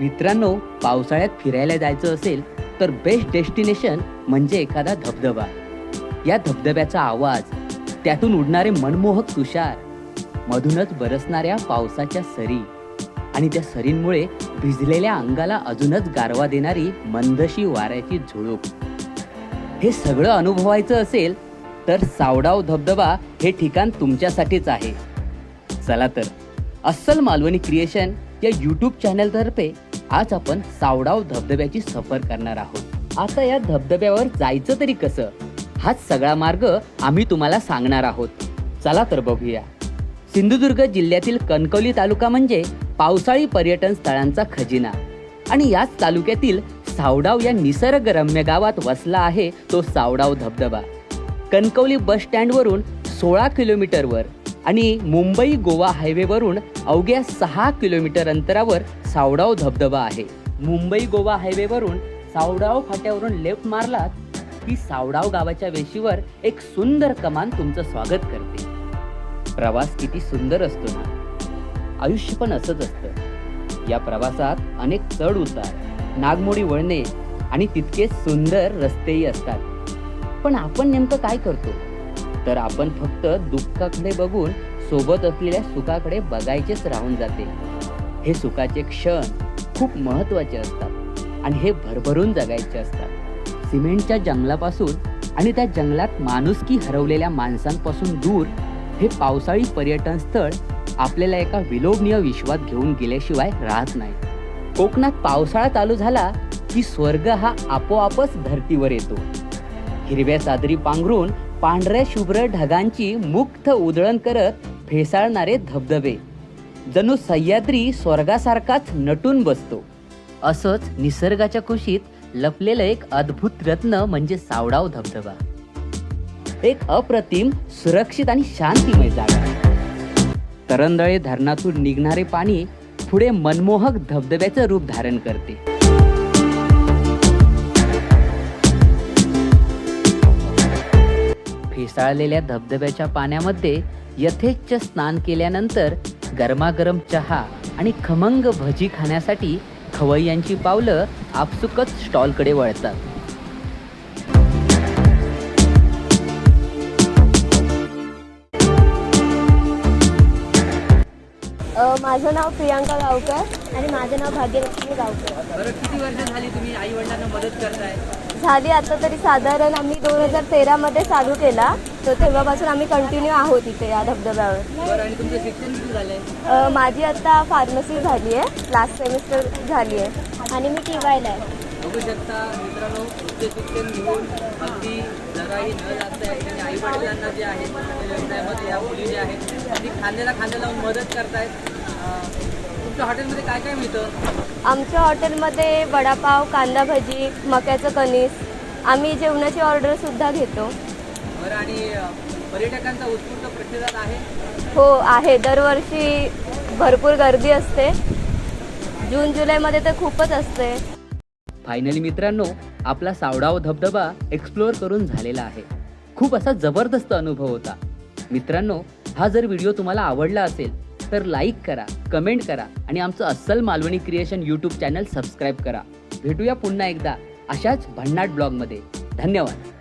मित्रांनो पावसाळ्यात फिरायला जायचं असेल तर बेस्ट डेस्टिनेशन म्हणजे एखादा धबधबा. या धबधब्याचा आवाज त्यातून उडणारे मनमोहक तुषार मधूनच बरसणाऱ्या पावसाच्या सरी आणि त्या सरींमुळे भिजलेल्या अंगाला अजूनच गारवा देणारी मंदशी वाऱ्याची झुळूक. हे सगळं अनुभवायचं असेल तर सावडाव धबधबा हे ठिकाण तुमच्यासाठीच आहे. चला तर अस्सल मालवणी क्रिएशन या यूट्यूब चॅनलतर्फे आज आपण सावडाव धबधब्याची सफर करणार आहोत. आता या धबधब्यावर जायचं तरी कसं? हाच सगळा मार्ग आम्ही तुम्हाला सांगणार आहोत. चला तर बघूया. सिंधुदुर्ग जिल्ह्यातील कणकवली तालुका म्हणजे पावसाळी पर्यटन स्थळांचा खजिना. आणि याच तालुक्यातील सावडाव या निसर्गरम्य गावात वसला आहे तो सावडाव धबधबा. कणकवली बस स्टँडवरून सोळा किलोमीटरवर. आणि मुंबई गोवा हायवेवरून अवघ्या सहा किलोमीटर अंतरावर सावडाव धबधबा आहे. मुंबई गोवा हायवेवरून सावडाव फाट्यावरून लेफ्ट मारलात की सावडाव गावाच्या वेशीवर एक सुंदर कमान तुमचं स्वागत करते. प्रवास किती सुंदर असतो ना. आयुष्य पण असंच असतं. या प्रवासात अनेक चढ उतार नागमोडी वळणे आणि तितके सुंदर रस्तेही असतात. पण आपण नेमकं काय करतो? तर आपण फक्त दुःखाकडे बघून सोबत असलेल्या सुखाकडे बघायचेच राहून जाते. हे सुखाचे क्षण खूप महत्त्वाचे असतात आणि हे भरभरून जगायचे असतात. सिमेंटच्या जंगलापासून आणि त्या जंगलात माणुसकी हरवलेल्या माणसांपासून दूर हे पावसाळी पर्यटन स्थळ आपल्याला एका विलोभनीय विश्वात घेऊन गेल्याशिवाय राहत नाही. कोकणात पावसाळा चालू झाला की स्वर्ग हा आपोआपच धर्तीवर येतो. हिरव्या सादरी पांघरून पांढऱ्या शुभ्र ढगांची मुक्त उधळण करत फेसाळणारे धबधबे. जणू सह्याद्री स्वर्गासारखाच नटून बसतो. असंच निसर्गाच्या कुशीत लपलेलं एक अद्भुत रत्न म्हणजे सावडाव धबधबा. एक अप्रतिम सुरक्षित आणि शांतिमय जागा. तरंदळे धरणातून निघणारे पाणी पुढे मनमोहक धबधब्याचं रूप धारण करते. फेसाळलेल्या धबधब्याच्या पाण्यामध्ये यथेच्छ स्नान केल्यानंतर गरमागरम चहा आणि खमंग भजी खाण्यासाठी खवय्यांची पावलं आपसुकच स्टॉलकडे वळतात. अ, माझं नाव प्रियांका गावकर आणि माझं नाव भाग्यलक्ष्मी गावकर. बरं किती वर्ष झाली तुम्ही आई वडिलांना मदत करताय? झाली. आता तरी साधारण आम्ही दोन हजार तेरामध्ये चालू केला. तर तेव्हापासून आम्ही कंटिन्यू आहोत इथे या धबधब्यावर. बरं आणि तुमचं शिक्षण किती झालंय? अ, माझी आता फार्मसी झाली आहे लास्ट सेमिस्टर झाली आहे आणि मी टी वायला आहे. बघू शकता मित्रांनो उच्च शिक्षण घेऊन अगदी जगाही न जाता आणि आई वडिलांना जे आहे त्या व्यवसायामध्ये या मुली जे आहेत ती खांद्याला खांद्या लावून मदत करतायत. अं, तुमच्या हॉटेलमध्ये काय काय मिळतं? आमच्या हॉटेलमध्ये वडापाव कांदा भजी मक्याचं कणीस. आम्ही जेवणाची ऑर्डरसुद्धा घेतो. बरं आणि पर्यटकांचा उत्स्फूर्त प्रतिसाद आहे? हो आहे. दरवर्षी भरपूर गर्दी असते. जून जुलैमध्ये तर खूपच असते. फायनली मित्रांनो आपला सावडाव धबधबा एक्सप्लोअर करून झालेला आहे. खूप असा जबरदस्त अनुभव होता. मित्रांनो हा जर व्हिडिओ तुम्हाला आवडला असेल तर लाईक करा कमेंट करा आणि आमचं अस्सल Malvani creation YouTube channel subscribe करा. भेटूया पुन्हा एकदा अशाच भन्नाट ब्लॉगमध्ये धन्यवाद.